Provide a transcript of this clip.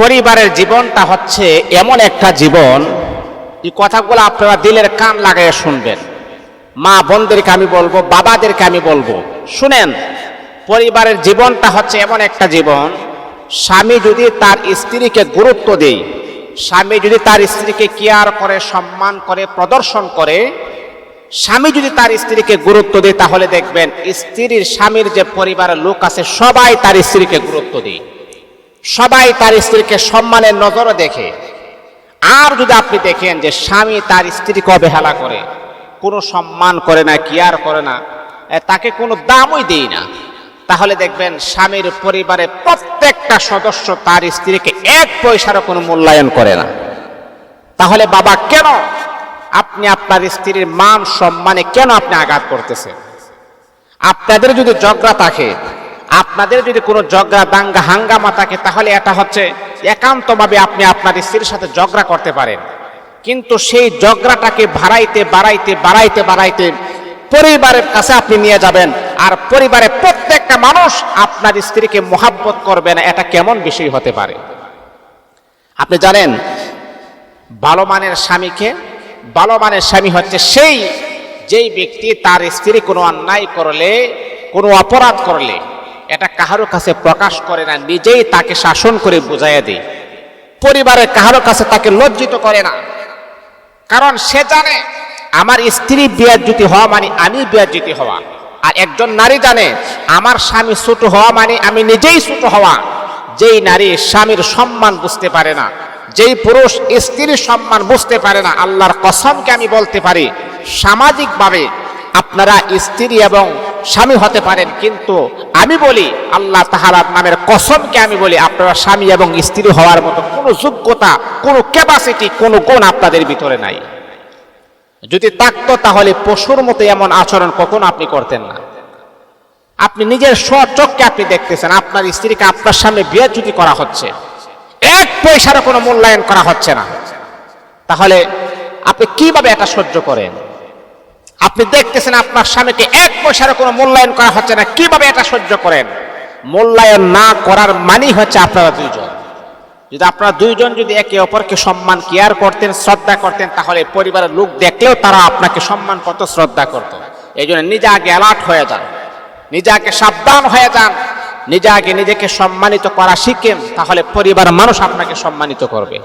পরিবারের জীবনটা হচ্ছে এমন একটা জীবন, এই কথাগুলো আপনারা দিলের কান লাগাইয়ে শুনবেন। মা বোনদেরকে আমি বলব, বাবাদেরকে আমি বলব, শুনেন, পরিবারের জীবনটা হচ্ছে এমন একটা জীবন, স্বামী যদি তার স্ত্রীকে গুরুত্ব দেয়, স্বামী যদি তার স্ত্রীকে কেয়ার করে, সম্মান করে, প্রদর্শন করে, স্বামী যদি তার স্ত্রীকে গুরুত্ব দেয়, তাহলে দেখবেন স্ত্রীর স্বামীর যে পরিবারের লোক আছে, সবাই তার স্ত্রীকে গুরুত্ব দেয়। সবাই তার স্ত্রীকে সম্মানের নজরে দেখে। আর যদি আপনি দেখেন যে স্বামী তার স্ত্রীকে অবহেলা করে, কোনো সম্মান করে না, কেয়ার করে না তাকে কোনো দামই দেয় না, তাহলে দেখবেন স্বামীর পরিবারের প্রত্যেকটা সদস্য তার স্ত্রীকে এক পয়সারও কোনো মূল্যায়ন করে না। তাহলে বাবা, কেন আপনি আপনার স্ত্রীর মান সম্মানে কেন আপনি আঘাত করতেছেন? আপনাদের যদি ঝগড়া থাকে আপনাদের যদি কোনো ঝগড়া, দাঙ্গা, হাঙ্গামা থাকে, তাহলে এটা হচ্ছে একান্তভাবে আপনি আপনার স্ত্রীর সাথে ঝগড়া করতে পারেন। কিন্তু সেই ঝগড়াটাকে বাড়াইতে বাড়াইতে বাড়াইতে বাড়াইতে পরিবারের কাছে আপনি নিয়ে যাবেন আর পরিবারের প্রত্যেকটা মানুষ আপনার স্ত্রীকে মোহাব্বত করবে না, এটা কেমন বিষয় হতে পারে? আপনি জানেন, ভালো মানের স্বামীকে, ভালো মানের স্বামী হচ্ছে সেই, যেই ব্যক্তি তার স্ত্রী কোনো অন্যায় করলে, কোনো অপরাধ করলে এটা কাহারো কাছে প্রকাশ করে না, নিজেই তাকে শাসন করে বুঝাইয়া দেয়। পরিবারের কাহারো কাছে তাকে লজ্জিত করে না। কারণ সে জানে, আমার স্ত্রী বিয়াজ্যুতি হওয়া মানে আমি বিয়াজ্যুতি হওয়া। আর একজন নারী জানে, আমার স্বামী ছোট হওয়া মানে আমি নিজেই ছোট হওয়া। যেই নারী স্বামীর সম্মান বুঝতে পারে না, যেই পুরুষ স্ত্রীর সম্মান বুঝতে পারে না, আল্লাহর কসমকে আমি বলতে পারি, সামাজিকভাবে আপনারা স্ত্রী এবং স্বামী হতে পারেন, কিন্তু আমি বলি, আল্লাহ তাহালার নামের কসমকে আমি বলি, আপনারা স্বামী এবং স্ত্রী হওয়ার মতো কোনো যোগ্যতা, কোনো ক্যাপাসিটি কোনো গুণ আপনাদের ভিতরে নাই। যদি থাকতো তাহলে পশুর মতো এমন আচরণ কখনো আপনি করতেন না। আপনি নিজের স্বচক্ষে আপনি দেখতেছেন, আপনার স্ত্রীকে আপনার সামনে বিয়ে যদি করা হচ্ছে। এক পয়সারও কোনো মূল্যায়ন করা হচ্ছে না। তাহলে আপনি কীভাবে এটা সহ্য করেন? আপনি দেখতেছেন আপনার স্বামীকে এক পয়সারও কোনো মূল্যায়ন করা হচ্ছে না। কীভাবে এটা সহ্য করেন? মূল্যায়ন না করার মানেই হচ্ছে আপনারা দুইজন। যদি আপনারা দুইজন যদি একে অপরকে সম্মান, কেয়ার করতেন, শ্রদ্ধা করতেন, তাহলে পরিবারের লোক দেখলেও তারা আপনাকে সম্মান করতো, শ্রদ্ধা করতো। এই জন্য নিজে আগে অ্যালার্ট হয়ে যান। নিজে আগে সাবধান হয়ে যান। নিজে আগে নিজেকে সম্মানিত করা শিখেন, তাহলে পরিবার মানুষ আপনাকে সম্মানিত করবে।